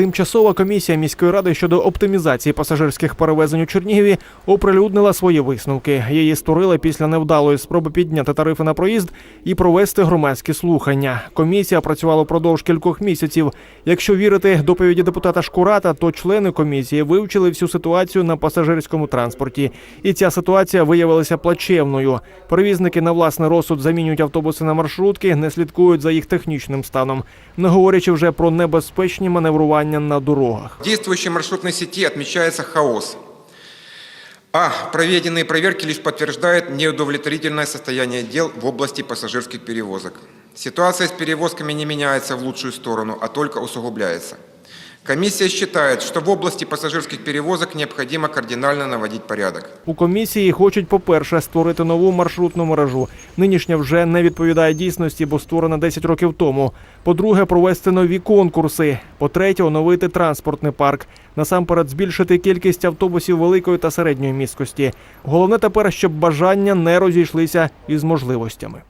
Тимчасова комісія міської ради щодо оптимізації пасажирських перевезень у Чернігові оприлюднила свої висновки. Її створили після невдалої спроби підняти тарифи на проїзд і провести громадські слухання. Комісія працювала впродовж кількох місяців. Якщо вірити доповіді депутата Шкурата, то члени комісії вивчили всю ситуацію на пасажирському транспорті. І ця ситуація виявилася плачевною. Перевізники на власний розсуд замінюють автобуси на маршрутки, не слідкують за їх технічним станом, не говорячи вже про небезпечні маневрування на дорогах. В действующей маршрутной сети отмечается хаос. А проведенные проверки лишь подтверждают неудовлетворительное состояние дел в области пассажирских перевозок. Ситуация с перевозками не меняется в лучшую сторону, а только усугубляется. Комиссия считает, что в области пассажирских перевозок необходимо кардинально наводить порядок. У комісії хочуть, по-перше, створити нову маршрутну мережу. Нинішня вже не відповідає дійсності, бо створена 10 років тому. По-друге, провести нові конкурси. По-третє, оновити транспортний парк. Насамперед, збільшити кількість автобусів великої та середньої місткості. Головне тепер, щоб бажання не розійшлися із можливостями.